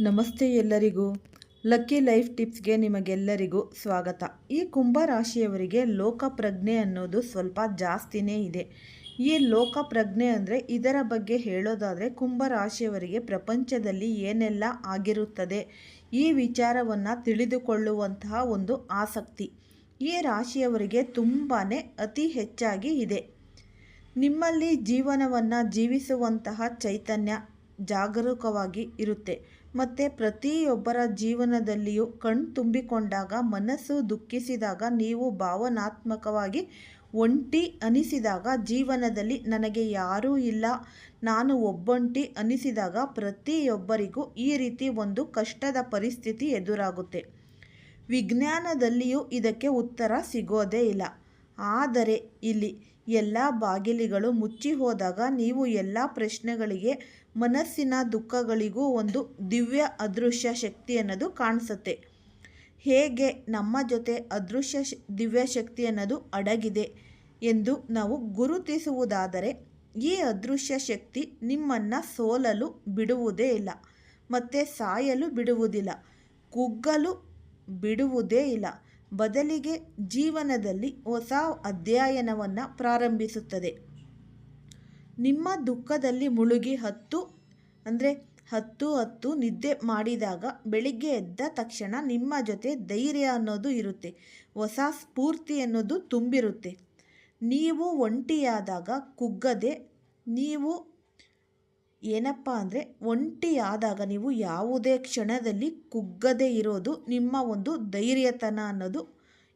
ನಮಸ್ತೆ ಎಲ್ಲರಿಗೂ. Lucky life ಟಿಪ್ಸ್ಗೆ ನಿಮಗೆಲ್ಲರಿಗೂ ಸ್ವಾಗತ. ಈ ಕುಂಭ ರಾಶಿಯವರಿಗೆ ಲೋಕಪ್ರಜ್ಞೆ ಅನ್ನೋದು ಸ್ವಲ್ಪ ಜಾಸ್ತಿನೇ ಇದೆ. ಈ ಲೋಕಪ್ರಜ್ಞೆ ಅಂದರೆ ಇದರ ಬಗ್ಗೆ ಹೇಳೋದಾದರೆ ಕುಂಭ ರಾಶಿಯವರಿಗೆ ಪ್ರಪಂಚದಲ್ಲಿ ಏನೆಲ್ಲ ಆಗಿರುತ್ತದೆ ಈ ವಿಚಾರವನ್ನು ತಿಳಿದುಕೊಳ್ಳುವಂತಹ ಒಂದು ಆಸಕ್ತಿ. ಈ ರಾಶಿಯವರಿಗೆ ತುಂಬಾ ಅತಿ ಹೆಚ್ಚಾಗಿ ಇದೆ. ನಿಮ್ಮಲ್ಲಿ ಜೀವನವನ್ನು ಜೀವಿಸುವಂತಹ ಚೈತನ್ಯ ಜಾಗರೂಕವಾಗಿ ಇರುತ್ತೆ. ಮತ್ತು ಪ್ರತಿಯೊಬ್ಬರ ಜೀವನದಲ್ಲಿಯೂ ಕಣ್ ತುಂಬಿಕೊಂಡಾಗ, ಮನಸ್ಸು ದುಃಖಿಸಿದಾಗ, ನೀವು ಭಾವನಾತ್ಮಕವಾಗಿ ಒಂಟಿ ಅನಿಸಿದಾಗ, ಜೀವನದಲ್ಲಿ ನನಗೆ ಯಾರೂ ಇಲ್ಲ, ನಾನು ಒಬ್ಬಂಟಿ ಅನಿಸಿದಾಗ ಪ್ರತಿಯೊಬ್ಬರಿಗೂ ಈ ರೀತಿ ಒಂದು ಕಷ್ಟದ ಪರಿಸ್ಥಿತಿ ಎದುರಾಗುತ್ತೆ. ವಿಜ್ಞಾನದಲ್ಲಿಯೂ ಇದಕ್ಕೆ ಉತ್ತರ ಸಿಗೋದೇ ಇಲ್ಲ. ಆದರೆ ಇಲ್ಲಿ ಎಲ್ಲ ಬಾಗಿಲಿಗಳು ಮುಚ್ಚಿ ಹೋದಾಗ ನೀವು ಎಲ್ಲ ಪ್ರಶ್ನೆಗಳಿಗೆ ಮನಸ್ಸಿನ ದುಃಖಗಳಿಗೂ ಒಂದು ದಿವ್ಯ ಅದೃಶ್ಯ ಶಕ್ತಿ ಅನ್ನೋದು ಕಾಣಿಸುತ್ತೆ. ಹೇಗೆ ನಮ್ಮ ಜೊತೆ ಅದೃಶ್ಯ ದಿವ್ಯ ಶಕ್ತಿ ಅನ್ನೋದು ಅಡಗಿದೆ ಎಂದು ನಾವು ಗುರುತಿಸುವುದಾದರೆ, ಈ ಅದೃಶ್ಯ ಶಕ್ತಿ ನಿಮ್ಮನ್ನು ಸೋಲಲು ಬಿಡುವುದೇ ಇಲ್ಲ, ಮತ್ತು ಸಾಯಲು ಬಿಡುವುದಿಲ್ಲ, ಕುಗ್ಗಲು ಬಿಡುವುದೇ ಇಲ್ಲ. ಬದಲಿಗೆ ಜೀವನದಲ್ಲಿ ಹೊಸ ಅಧ್ಯಯನವನ್ನು ಪ್ರಾರಂಭಿಸುತ್ತದೆ. ನಿಮ್ಮ ದುಃಖದಲ್ಲಿ ಮುಳುಗಿ ಹತ್ತು, ಅಂದರೆ ಹತ್ತು ಹತ್ತು ನಿದ್ದೆ ಮಾಡಿದಾಗ ಬೆಳಿಗ್ಗೆ ಎದ್ದ ತಕ್ಷಣ ನಿಮ್ಮ ಜೊತೆ ಧೈರ್ಯ ಅನ್ನೋದು ಇರುತ್ತೆ. ಹೊಸ ಸ್ಫೂರ್ತಿ ಅನ್ನೋದು ತುಂಬಿರುತ್ತೆ. ನೀವು ಒಂಟಿಯಾದಾಗ ಕುಗ್ಗದೆ, ನೀವು ಏನಪ್ಪ ಅಂದರೆ ಒಂಟಿಯಾದಾಗ ನೀವು ಯಾವುದೇ ಕ್ಷಣದಲ್ಲಿ ಕುಗ್ಗದೆ ಇರೋದು ನಿಮ್ಮ ಒಂದು ಧೈರ್ಯತನ ಅನ್ನೋದು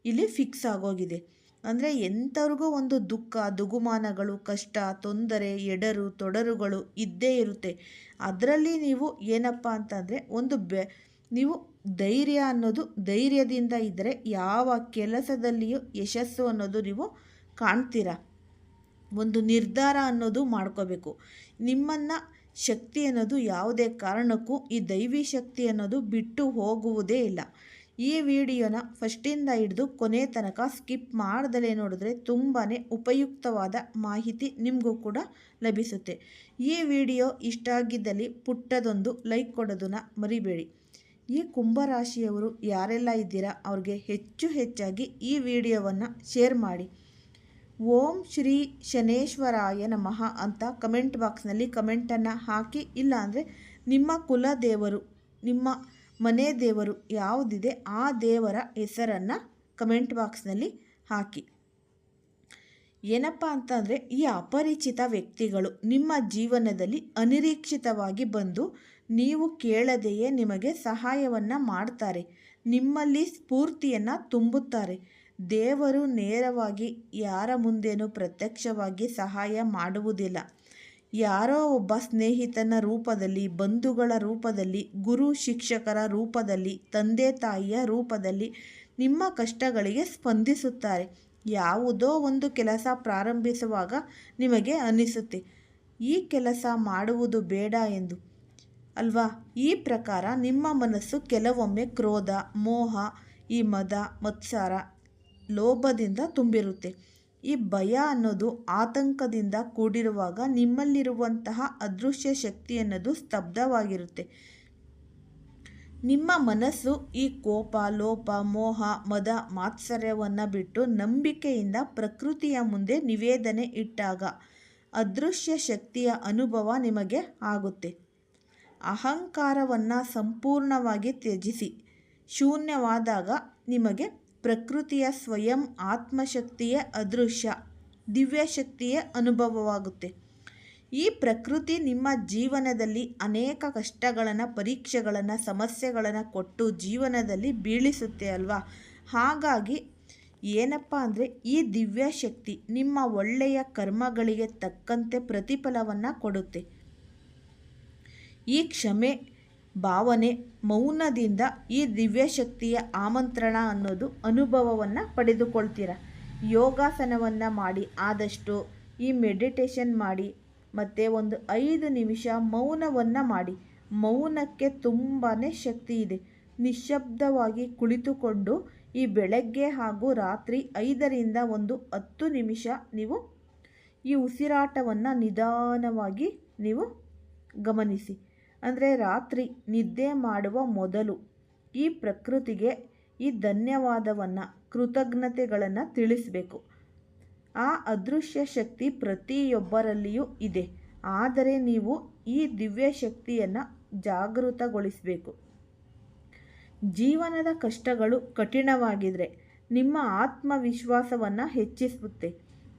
ಇಲ್ಲಿ ಫಿಕ್ಸ್ ಆಗೋಗಿದೆ. ಅಂದರೆ ಎಂಥವ್ರಿಗೂ ಒಂದು ದುಃಖ, ದುಗುಮಾನಗಳು, ಕಷ್ಟ, ತೊಂದರೆ, ಎಡರು, ತೊಡರುಗಳು ಇದ್ದೇ ಇರುತ್ತೆ. ಅದರಲ್ಲಿ ನೀವು ಏನಪ್ಪ ಅಂತಂದರೆ ಒಂದು ಬೆ, ನೀವು ಧೈರ್ಯ ಅನ್ನೋದು ಧೈರ್ಯದಿಂದ ಇದ್ದರೆ ಯಾವ ಕೆಲಸದಲ್ಲಿಯೂ ಯಶಸ್ಸು ಅನ್ನೋದು ನೀವು ಕಾಣ್ತೀರ? ಒಂದು ನಿರ್ಧಾರ ಅನ್ನೋದು ಮಾಡ್ಕೋಬೇಕು. ನಿಮ್ಮನ್ನು ಶಕ್ತಿ ಅನ್ನೋದು ಯಾವುದೇ ಕಾರಣಕ್ಕೂ ಈ ದೈವಿ ಶಕ್ತಿ ಅನ್ನೋದು ಬಿಟ್ಟು ಹೋಗುವುದೇ ಇಲ್ಲ. ಈ ವಿಡಿಯೋನ ಫಸ್ಟಿಂದ ಹಿಡಿದು ಕೊನೆ ತನಕ ಸ್ಕಿಪ್ ಮಾಡ್ದಲೇ ನೋಡಿದ್ರೆ ತುಂಬಾ ಉಪಯುಕ್ತವಾದ ಮಾಹಿತಿ ನಿಮಗೂ ಕೂಡ ಲಭಿಸುತ್ತೆ. ಈ ವಿಡಿಯೋ ಇಷ್ಟ ಆಗಿದ್ದಲ್ಲಿ ಪುಟ್ಟದೊಂದು ಲೈಕ್ ಕೊಡೋದನ್ನು ಮರಿಬೇಡಿ. ಈ ಕುಂಭರಾಶಿಯವರು ಯಾರೆಲ್ಲ ಇದ್ದೀರಾ ಅವ್ರಿಗೆ ಹೆಚ್ಚು ಹೆಚ್ಚಾಗಿ ಈ ವಿಡಿಯೋವನ್ನು ಶೇರ್ ಮಾಡಿ. ಓಂ ಶ್ರೀ ಶನೇಶ್ವರಾಯ ನಮಃ ಅಂತ ಕಮೆಂಟ್ ಬಾಕ್ಸ್ನಲ್ಲಿ ಕಮೆಂಟನ್ನು ಹಾಕಿ ಇಲ್ಲ ಅಂದರೆ ನಿಮ್ಮ ಕುಲದೇವರು, ನಿಮ್ಮ ಮನೆ ದೇವರು ಯಾವುದಿದೆ ಆ ದೇವರ ಹೆಸರನ್ನು ಕಮೆಂಟ್ ಬಾಕ್ಸ್ನಲ್ಲಿ ಹಾಕಿ. ಏನಪ್ಪ ಅಂತಂದರೆ, ಈ ಅಪರಿಚಿತ ವ್ಯಕ್ತಿಗಳು ನಿಮ್ಮ ಜೀವನದಲ್ಲಿ ಅನಿರೀಕ್ಷಿತವಾಗಿ ಬಂದು ನೀವು ಕೇಳದೆಯೇ ನಿಮಗೆ ಸಹಾಯವನ್ನು ಮಾಡ್ತಾರೆ, ನಿಮ್ಮಲ್ಲಿ ಸ್ಫೂರ್ತಿಯನ್ನು ತುಂಬುತ್ತಾರೆ. ದೇವರು ನೇರವಾಗಿ ಯಾರ ಮುಂದೇನೂ ಪ್ರತ್ಯಕ್ಷವಾಗಿ ಸಹಾಯ ಮಾಡುವುದಿಲ್ಲ. ಯಾರೋ ಒಬ್ಬ ಸ್ನೇಹಿತನ ರೂಪದಲ್ಲಿ, ಬಂಧುಗಳ ರೂಪದಲ್ಲಿ, ಗುರು ಶಿಕ್ಷಕರ ರೂಪದಲ್ಲಿ, ತಂದೆ ತಾಯಿಯ ರೂಪದಲ್ಲಿ ನಿಮ್ಮ ಕಷ್ಟಗಳಿಗೆ ಸ್ಪಂದಿಸುತ್ತಾರೆ. ಯಾವುದೋ ಒಂದು ಕೆಲಸ ಪ್ರಾರಂಭಿಸುವಾಗ ನಿಮಗೆ ಅನಿಸುತ್ತೆ, ಈ ಕೆಲಸ ಮಾಡುವುದು ಬೇಡ ಎಂದು. ಅಲ್ವಾ? ಈ ಪ್ರಕಾರ ನಿಮ್ಮ ಮನಸ್ಸು ಕೆಲವೊಮ್ಮೆ ಕ್ರೋಧ, ಮೋಹ, ಈ ಮದ, ಮತ್ಸಾರ, ಲೋಭದಿಂದ ತುಂಬಿರುತ್ತೆ. ಈ ಭಯ ಅನ್ನೋದು ಆತಂಕದಿಂದ ಕೂಡಿರುವಾಗ ನಿಮ್ಮಲ್ಲಿರುವಂತಹ ಅದೃಶ್ಯ ಶಕ್ತಿ ಅನ್ನೋದು ಸ್ತಬ್ಧವಾಗಿರುತ್ತೆ. ನಿಮ್ಮ ಮನಸ್ಸು ಈ ಕೋಪ, ಲೋಪ, ಮೋಹ, ಮದ, ಮಾತ್ಸರ್ಯವನ್ನು ಬಿಟ್ಟು ನಂಬಿಕೆಯಿಂದ ಪ್ರಕೃತಿಯ ಮುಂದೆ ನಿವೇದನೆ ಇಟ್ಟಾಗ ಅದೃಶ್ಯ ಶಕ್ತಿಯ ಅನುಭವ ನಿಮಗೆ ಆಗುತ್ತೆ. ಅಹಂಕಾರವನ್ನು ಸಂಪೂರ್ಣವಾಗಿ ತ್ಯಜಿಸಿ, ಶೂನ್ಯವಾದಾಗ ನಿಮಗೆ ಪ್ರಕೃತಿಯ ಸ್ವಯಂ ಆತ್ಮಶಕ್ತಿಯ ಅದೃಶ್ಯ ದಿವ್ಯಶಕ್ತಿಯ ಅನುಭವವಾಗುತ್ತೆ. ಈ ಪ್ರಕೃತಿ ನಿಮ್ಮ ಜೀವನದಲ್ಲಿ ಅನೇಕ ಕಷ್ಟಗಳನ್ನು, ಪರೀಕ್ಷೆಗಳನ್ನು, ಸಮಸ್ಯೆಗಳನ್ನು ಕೊಟ್ಟು ಜೀವನದಲ್ಲಿ ಬೀಳಿಸುತ್ತೆ ಅಲ್ವಾ? ಹಾಗಾಗಿ ಏನಪ್ಪ ಅಂದರೆ ಈ ದಿವ್ಯ ಶಕ್ತಿ ನಿಮ್ಮ ಒಳ್ಳೆಯ ಕರ್ಮಗಳಿಗೆ ತಕ್ಕಂತೆ ಪ್ರತಿಫಲವನ್ನು ಕೊಡುತ್ತೆ. ಈ ಕ್ಷಮೆ ಭಾವನೆ, ಮೌನದಿಂದ ಈ ದಿವ್ಯಶಕ್ತಿಯ ಆಮಂತ್ರಣ ಅನ್ನೋದು ಅನುಭವವನ್ನು ಪಡೆದುಕೊಳ್ತೀರ. ಯೋಗಾಸನವನ್ನು ಮಾಡಿ ಆದಷ್ಟು, ಈ ಮೆಡಿಟೇಷನ್ ಮಾಡಿ, ಮತ್ತು ಒಂದು ಐದು ನಿಮಿಷ ಮೌನವನ್ನು ಮಾಡಿ. ಮೌನಕ್ಕೆ ತುಂಬಾ ಶಕ್ತಿ ಇದೆ. ನಿಶ್ಶಬ್ದವಾಗಿ ಕುಳಿತುಕೊಂಡು ಈ ಬೆಳಗ್ಗೆ ಹಾಗೂ ರಾತ್ರಿ ಐದರಿಂದ ಒಂದು ಹತ್ತು ನಿಮಿಷ ನೀವು ಈ ಉಸಿರಾಟವನ್ನು ನಿಧಾನವಾಗಿ ನೀವು ಗಮನಿಸಿ. ಅಂದರೆ ರಾತ್ರಿ ನಿದ್ದೆ ಮಾಡುವ ಮೊದಲು ಈ ಪ್ರಕೃತಿಗೆ ಈ ಧನ್ಯವಾದವನ್ನು, ಕೃತಜ್ಞತೆಗಳನ್ನು ತಿಳಿಸಬೇಕು. ಆ ಅದೃಶ್ಯ ಶಕ್ತಿ ಪ್ರತಿಯೊಬ್ಬರಲ್ಲಿಯೂ ಇದೆ. ಆದರೆ ನೀವು ಈ ದಿವ್ಯ ಶಕ್ತಿಯನ್ನು ಜಾಗೃತಗೊಳಿಸಬೇಕು. ಜೀವನದ ಕಷ್ಟಗಳು ಕಠಿಣವಾಗಿದ್ದರೆ ನಿಮ್ಮ ಆತ್ಮವಿಶ್ವಾಸವನ್ನು ಹೆಚ್ಚಿಸುತ್ತೆ.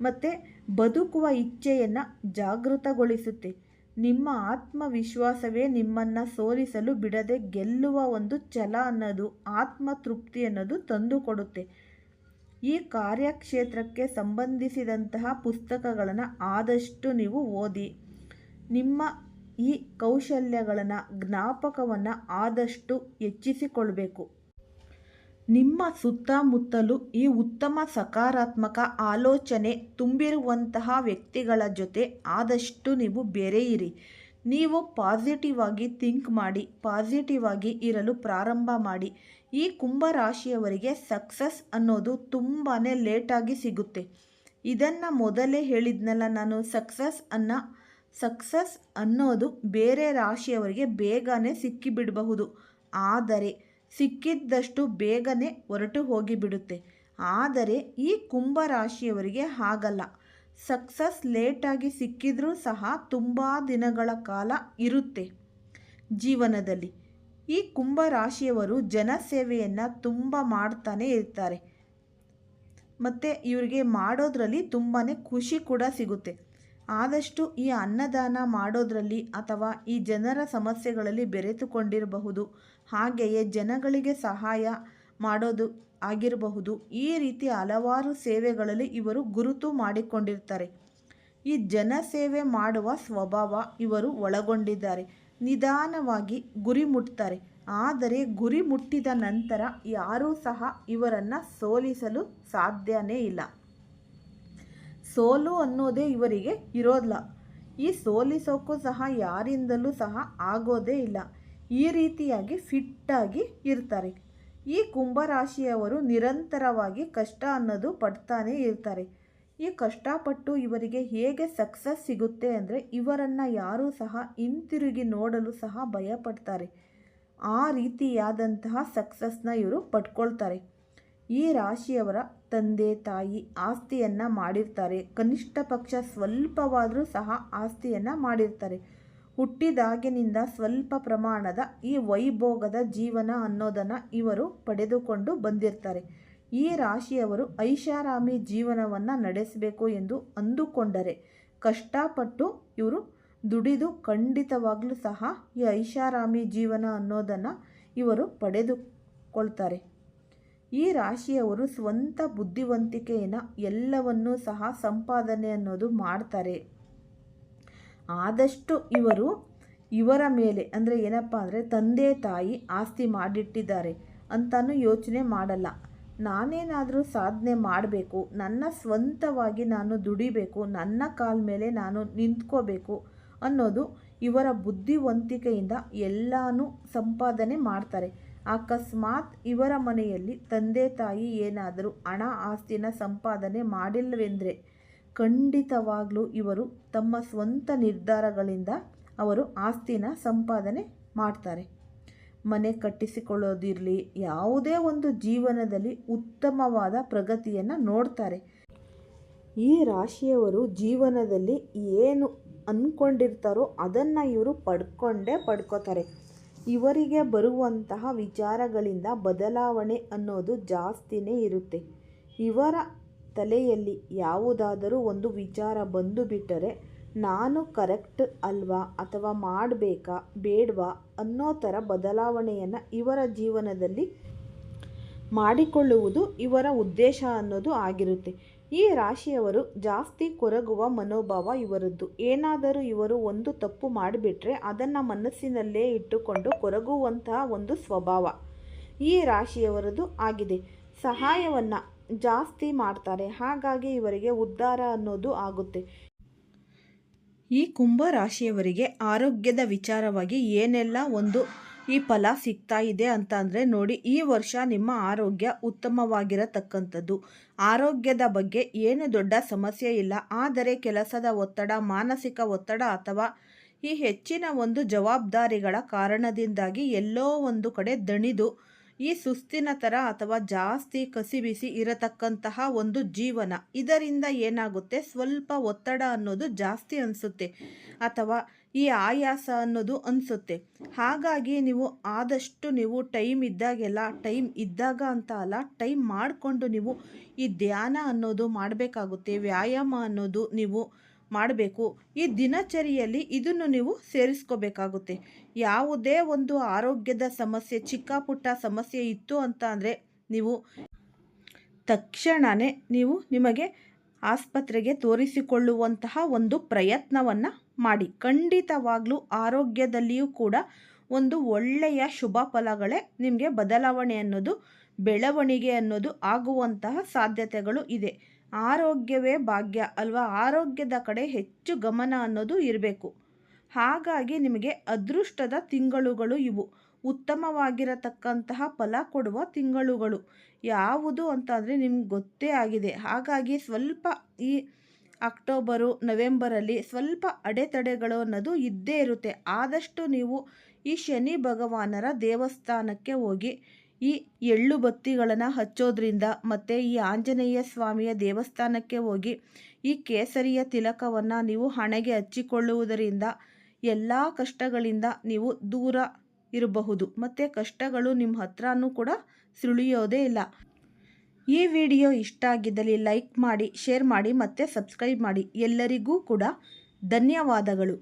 ಮತ್ತು ಬದುಕುವ ಇಚ್ಛೆಯನ್ನು ಜಾಗೃತಗೊಳಿಸುತ್ತೆ. ನಿಮ್ಮ ಆತ್ಮವಿಶ್ವಾಸವೇ ನಿಮ್ಮನ್ನು ಸೋಲಿಸಲು ಬಿಡದೆ ಗೆಲ್ಲುವ ಒಂದು ಛಲ ಅನ್ನೋದು, ಆತ್ಮತೃಪ್ತಿ ಅನ್ನೋದು ತಂದುಕೊಡುತ್ತೆ. ಈ ಕಾರ್ಯಕ್ಷೇತ್ರಕ್ಕೆ ಸಂಬಂಧಿಸಿದಂತಹ ಪುಸ್ತಕಗಳನ್ನು ಆದಷ್ಟು ನೀವು ಓದಿ, ನಿಮ್ಮ ಈ ಕೌಶಲ್ಯಗಳನ್ನು, ಜ್ಞಾಪಕವನ್ನು ಆದಷ್ಟು ಹೆಚ್ಚಿಸಿಕೊಳ್ಬೇಕು. ನಿಮ್ಮ ಸುತ್ತಮುತ್ತಲು ಈ ಉತ್ತಮ ಸಕಾರಾತ್ಮಕ ಆಲೋಚನೆ ತುಂಬಿರುವಂತಹ ವ್ಯಕ್ತಿಗಳ ಜೊತೆ ಆದಷ್ಟು ನೀವು ಬೆರೆಯಿರಿ. ನೀವು ಪಾಸಿಟಿವ್ ಆಗಿ ಥಿಂಕ್ ಮಾಡಿ, ಪಾಸಿಟಿವ್ ಆಗಿ ಇರಲು ಪ್ರಾರಂಭ ಮಾಡಿ. ಈ ಕುಂಭರಾಶಿಯವರಿಗೆ ಸಕ್ಸಸ್ ಅನ್ನೋದು ತುಂಬಾ ಲೇಟಾಗಿ ಸಿಗುತ್ತೆ. ಇದನ್ನು ಮೊದಲೇ ಹೇಳಿದ್ನಲ್ಲ ನಾನು, ಸಕ್ಸಸ್ ಅನ್ನ, ಸಕ್ಸಸ್ ಅನ್ನೋದು ಬೇರೆ ರಾಶಿಯವರಿಗೆ ಬೇಗನೆ ಸಿಕ್ಕಿಬಿಡಬಹುದು. ಆದರೆ ಸಿಕ್ಕಿದ್ದಷ್ಟು ಬೇಗನೆ ಹೊರಟು ಹೋಗಿಬಿಡುತ್ತೆ. ಆದರೆ ಈ ಕುಂಭರಾಶಿಯವರಿಗೆ ಹಾಗಲ್ಲ. ಸಕ್ಸಸ್ ಲೇಟಾಗಿ ಸಿಕ್ಕಿದ್ರೂ ಸಹ ತುಂಬ ದಿನಗಳ ಕಾಲ ಇರುತ್ತೆ ಜೀವನದಲ್ಲಿ. ಈ ಕುಂಭರಾಶಿಯವರು ಜನಸೇವೆಯನ್ನು ತುಂಬ ಮಾಡ್ತಾನೆ ಇರ್ತಾರೆ. ಮತ್ತು ಇವರಿಗೆ ಮಾಡೋದ್ರಲ್ಲಿ ತುಂಬಾ ಖುಷಿ ಕೂಡ ಸಿಗುತ್ತೆ. ಆದಷ್ಟು ಈ ಅನ್ನದಾನ ಮಾಡೋದರಲ್ಲಿ ಅಥವಾ ಈ ಜನರ ಸಮಸ್ಯೆಗಳಲ್ಲಿ ಬೆರೆತುಕೊಂಡಿರಬಹುದು. ಹಾಗೆಯೇ ಜನಗಳಿಗೆ ಸಹಾಯ ಮಾಡೋದು ಆಗಿರಬಹುದು. ಈ ರೀತಿ ಹಲವಾರು ಸೇವೆಗಳಲ್ಲಿ ಇವರು ಗುರುತು ಮಾಡಿಕೊಂಡಿರ್ತಾರೆ. ಈ ಜನಸೇವೆ ಮಾಡುವ ಸ್ವಭಾವ ಇವರು ಒಳಗೊಂಡಿದ್ದಾರೆ. ನಿಧಾನವಾಗಿ ಗುರಿ ಮುಟ್ತಾರೆ. ಆದರೆ ಗುರಿ ಮುಟ್ಟಿದ ನಂತರ ಯಾರೂ ಸಹ ಇವರನ್ನು ಸೋಲಿಸಲು ಸಾಧ್ಯನೇ ಇಲ್ಲ. ಸೋಲು ಅನ್ನೋದೇ ಇವರಿಗೆ ಇರೋದಿಲ್ಲ ಈ ಸೋಲಿಸೋಕ್ಕೂ ಸಹ ಯಾರಿಂದಲೂ ಸಹ ಆಗೋದೇ ಇಲ್ಲ. ಈ ರೀತಿಯಾಗಿ ಫಿಟ್ಟಾಗಿ ಇರ್ತಾರೆ. ಈ ಕುಂಭರಾಶಿಯವರು ನಿರಂತರವಾಗಿ ಕಷ್ಟ ಅನ್ನೋದು ಪಡ್ತಾನೆ ಇರ್ತಾರೆ. ಈ ಕಷ್ಟಪಟ್ಟು ಇವರಿಗೆ ಹೇಗೆ ಸಕ್ಸಸ್ ಸಿಗುತ್ತೆ ಅಂದರೆ ಇವರನ್ನು ಯಾರೂ ಸಹ ಹಿಂತಿರುಗಿ ನೋಡಲು ಸಹ ಭಯಪಡ್ತಾರೆ. ಆ ರೀತಿಯಾದಂತಹ ಸಕ್ಸಸ್ನ ಇವರು ಪಡ್ಕೊಳ್ತಾರೆ. ಈ ರಾಶಿಯವರ ತಂದೆ, ತಾಯಿ ಆಸ್ತಿಯನ್ನು ಮಾಡಿರ್ತಾರೆ. ಕನಿಷ್ಠ ಪಕ್ಷ ಸ್ವಲ್ಪವಾದರೂ ಸಹ ಆಸ್ತಿಯನ್ನು ಮಾಡಿರ್ತಾರೆ. ಹುಟ್ಟಿದಾಗಿನಿಂದ ಸ್ವಲ್ಪ ಪ್ರಮಾಣದ ಈ ವೈಭೋಗದ ಜೀವನ ಅನ್ನೋದನ್ನು ಇವರು ಪಡೆದುಕೊಂಡು ಬಂದಿರ್ತಾರೆ. ಈ ರಾಶಿಯವರು ಐಷಾರಾಮಿ ಜೀವನವನ್ನು ನಡೆಸಬೇಕು ಎಂದು ಅಂದುಕೊಂಡರೆ ಕಷ್ಟಪಟ್ಟು ಇವರು ದುಡಿದು ಖಂಡಿತವಾಗಲೂ ಸಹ ಈ ಐಷಾರಾಮಿ ಜೀವನ ಅನ್ನೋದನ್ನು ಇವರು ಪಡೆದುಕೊಳ್ತಾರೆ. ಈ ರಾಶಿಯವರು ಸ್ವಂತ ಬುದ್ಧಿವಂತಿಕೆಯನ್ನು ಎಲ್ಲವನ್ನೂ ಸಹ ಸಂಪಾದನೆ ಅನ್ನೋದು ಮಾಡ್ತಾರೆ. ಆದಷ್ಟು ಇವರು ಇವರ ಮೇಲೆ, ಅಂದರೆ ಏನಪ್ಪ ಅಂದರೆ ತಂದೆ ತಾಯಿ ಆಸ್ತಿ ಮಾಡಿಟ್ಟಿದ್ದಾರೆ ಅಂತಲೂ ಯೋಚನೆ ಮಾಡಲ್ಲ. ನಾನೇನಾದರೂ ಸಾಧನೆ ಮಾಡಬೇಕು, ನನ್ನ ಸ್ವಂತವಾಗಿ ನಾನು ದುಡಿಬೇಕು, ನನ್ನ ಕಾಲ ಮೇಲೆ ನಾನು ನಿಂತ್ಕೋಬೇಕು ಅನ್ನೋದು ಇವರ ಬುದ್ಧಿವಂತಿಕೆಯಿಂದ ಎಲ್ಲನೂ ಸಂಪಾದನೆ ಮಾಡ್ತಾರೆ. ಅಕಸ್ಮಾತ್ ಇವರ ಮನೆಯಲ್ಲಿ ತಂದೆ ತಾಯಿ ಏನಾದರೂ ಹಣ ಆಸ್ತಿನ ಸಂಪಾದನೆ ಮಾಡಿಲ್ಲವೆಂದರೆ ಖಂಡಿತವಾಗ್ಲೂ ಇವರು ತಮ್ಮ ಸ್ವಂತ ನಿರ್ಧಾರಗಳಿಂದ ಅವರು ಆಸ್ತಿನ ಸಂಪಾದನೆ ಮಾಡ್ತಾರೆ. ಮನೆ ಕಟ್ಟಿಸಿಕೊಳ್ಳೋದಿರಲಿ, ಯಾವುದೇ ಒಂದು ಜೀವನದಲ್ಲಿ ಉತ್ತಮವಾದ ಪ್ರಗತಿಯನ್ನು ನೋಡ್ತಾರೆ. ಈ ರಾಶಿಯವರು ಜೀವನದಲ್ಲಿ ಏನು ಅಂದ್ಕೊಂಡಿರ್ತಾರೋ ಅದನ್ನು ಇವರು ಪಡ್ಕೊಂಡೇ ಪಡ್ಕೋತಾರೆ. ಇವರಿಗೆ ಬರುವಂತಹ ವಿಚಾರಗಳಿಂದ ಬದಲಾವಣೆ ಅನ್ನೋದು ಜಾಸ್ತಿನೇ ಇರುತ್ತೆ. ಇವರ ತಲೆಯಲ್ಲಿ ಯಾವುದಾದರೂ ಒಂದು ವಿಚಾರ ಬಂದು ಬಿಟ್ಟರೆ, ನಾನು ಕರೆಕ್ಟ್ ಅಲ್ವಾ ಅಥವಾ ಮಾಡಬೇಕಾ, ಬೇಡವಾ ಅನ್ನೋ ಥರ ಬದಲಾವಣೆಯನ್ನು ಇವರ ಜೀವನದಲ್ಲಿ ಮಾಡಿಕೊಳ್ಳುವುದು ಇವರ ಉದ್ದೇಶ ಅನ್ನೋದು ಆಗಿರುತ್ತೆ. ಈ ರಾಶಿಯವರು ಜಾಸ್ತಿ ಕೊರಗುವ ಮನೋಭಾವ ಇವರದ್ದು. ಏನಾದರೂ ಇವರು ಒಂದು ತಪ್ಪು ಮಾಡಿಬಿಟ್ರೆ ಅದನ್ನು ಮನಸ್ಸಿನಲ್ಲೇ ಇಟ್ಟುಕೊಂಡು ಕೊರಗುವಂತಹ ಒಂದು ಸ್ವಭಾವ ಈ ರಾಶಿಯವರದು ಆಗಿದೆ. ಸಹಾಯವನ್ನು ಜಾಸ್ತಿ ಮಾಡ್ತಾರೆ. ಹಾಗಾಗಿ ಇವರಿಗೆ ಉದ್ಧಾರ ಅನ್ನೋದು ಆಗುತ್ತೆ. ಈ ಕುಂಭ ರಾಶಿಯವರಿಗೆ ಆರೋಗ್ಯದ ವಿಚಾರವಾಗಿ ಏನೆಲ್ಲ ಒಂದು ಈ ಫಲ ಸಿಗ್ತಾ ಇದೆ ಅಂತ ಅಂದರೆ ನೋಡಿ, ಈ ವರ್ಷ ನಿಮ್ಮ ಆರೋಗ್ಯ ಉತ್ತಮವಾಗಿರತಕ್ಕಂಥದ್ದು. ಆರೋಗ್ಯದ ಬಗ್ಗೆ ಏನು ದೊಡ್ಡ ಸಮಸ್ಯೆ ಇಲ್ಲ. ಆದರೆ ಕೆಲಸದ ಒತ್ತಡ, ಮಾನಸಿಕ ಒತ್ತಡ ಅಥವಾ ಈ ಹೆಚ್ಚಿನ ಒಂದು ಜವಾಬ್ದಾರಿಗಳ ಕಾರಣದಿಂದಾಗಿ ಎಲ್ಲೋ ಒಂದು ಕಡೆ ದಣಿದು ಈ ಸುಸ್ತಿನ ಥರ ಅಥವಾ ಜಾಸ್ತಿ ಕಸಿಬಿಸಿ ಇರತಕ್ಕಂತಹ ಒಂದು ಜೀವನ. ಇದರಿಂದ ಏನಾಗುತ್ತೆ? ಸ್ವಲ್ಪ ಒತ್ತಡ ಅನ್ನೋದು ಜಾಸ್ತಿ ಅನಿಸುತ್ತೆ ಅಥವಾ ಈ ಆಯಾಸ ಅನ್ನೋದು ಅನಿಸುತ್ತೆ. ಹಾಗಾಗಿ ನೀವು ಆದಷ್ಟು ನೀವು ಟೈಮ್ ಇದ್ದಾಗೆಲ್ಲ, ಟೈಮ್ ಇದ್ದಾಗ ಅಂತ ಅಲ್ಲ, ಟೈಮ್ ಮಾಡಿಕೊಂಡು ನೀವು ಈ ಧ್ಯಾನ ಅನ್ನೋದು ಮಾಡಬೇಕಾಗುತ್ತೆ, ವ್ಯಾಯಾಮ ಅನ್ನೋದು ನೀವು ಮಾಡಬೇಕು. ಈ ದಿನಚರಿಯಲ್ಲಿ ಇದನ್ನು ನೀವು ಸೇರಿಸ್ಕೋಬೇಕಾಗುತ್ತೆ. ಯಾವುದೇ ಒಂದು ಆರೋಗ್ಯದ ಸಮಸ್ಯೆ, ಚಿಕ್ಕ ಪುಟ್ಟ ಸಮಸ್ಯೆ ಇತ್ತು ಅಂತ ಅಂದರೆ ನೀವು ತಕ್ಷಣವೇ ನೀವು ನಿಮಗೆ ಆಸ್ಪತ್ರೆಗೆ ತೋರಿಸಿಕೊಳ್ಳುವಂತಹ ಒಂದು ಪ್ರಯತ್ನವನ್ನು ಮಾಡಿ. ಖಂಡಿತವಾಗ್ಲೂ ಆರೋಗ್ಯದಲ್ಲಿಯೂ ಕೂಡ ಒಂದು ಒಳ್ಳೆಯ ಶುಭ ಫಲಗಳೇ ನಿಮಗೆ ಬದಲಾವಣೆ ಅನ್ನೋದು, ಬೆಳವಣಿಗೆ ಅನ್ನೋದು ಆಗುವಂತಹ ಸಾಧ್ಯತೆಗಳು ಇದೆ. ಆರೋಗ್ಯವೇ ಭಾಗ್ಯ ಅಲ್ವಾ? ಆರೋಗ್ಯದ ಕಡೆ ಹೆಚ್ಚು ಗಮನ ಅನ್ನೋದು ಇರಬೇಕು. ಹಾಗಾಗಿ ನಿಮಗೆ ಅದೃಷ್ಟದ ತಿಂಗಳುಗಳು ಇವು. ಉತ್ತಮವಾಗಿರತಕ್ಕಂತಹ ಫಲ ಕೊಡುವ ತಿಂಗಳುಗಳು. ಯಾವುದು ಅಂತ ಅಂದರೆ ನಿಮ್ಗೆ ಗೊತ್ತೇ ಆಗಿದೆ. ಹಾಗಾಗಿ ಸ್ವಲ್ಪ ಈ ಅಕ್ಟೋಬರು, ನವೆಂಬರಲ್ಲಿ ಸ್ವಲ್ಪ ಅಡೆತಡೆಗಳು ಅನ್ನೋದು ಇದ್ದೇ ಇರುತ್ತೆ. ಆದಷ್ಟು ನೀವು ಈ ಶನಿ ಭಗವಾನರ ದೇವಸ್ಥಾನಕ್ಕೆ ಹೋಗಿ ಈ ಎಳ್ಳು ಬತ್ತಿಗಳನ್ನು ಹಚ್ಚೋದ್ರಿಂದ ಮತ್ತು ಈ ಆಂಜನೇಯ ಸ್ವಾಮಿಯ ದೇವಸ್ಥಾನಕ್ಕೆ ಹೋಗಿ ಈ ಕೇಸರಿಯ ತಿಲಕವನ್ನು ನೀವು ಹಣೆಗೆ ಹಚ್ಚಿಕೊಳ್ಳುವುದರಿಂದ ಎಲ್ಲ ಕಷ್ಟಗಳಿಂದ ನೀವು ದೂರ ಇರಬಹುದು. ಮತ್ತು ಕಷ್ಟಗಳು ನಿಮ್ಮ ಹತ್ರನೂ ಕೂಡ ಸುಳಿಯೋದೇ ಇಲ್ಲ. ಈ ವಿಡಿಯೋ ಇಷ್ಟ ಆಗಿದ್ದಲ್ಲಿ ಲೈಕ್ ಮಾಡಿ, ಶೇರ್ ಮಾಡಿ ಮತ್ತು ಸಬ್ಸ್ಕ್ರೈಬ್ ಮಾಡಿ. ಎಲ್ಲರಿಗೂ ಕೂಡ ಧನ್ಯವಾದಗಳು.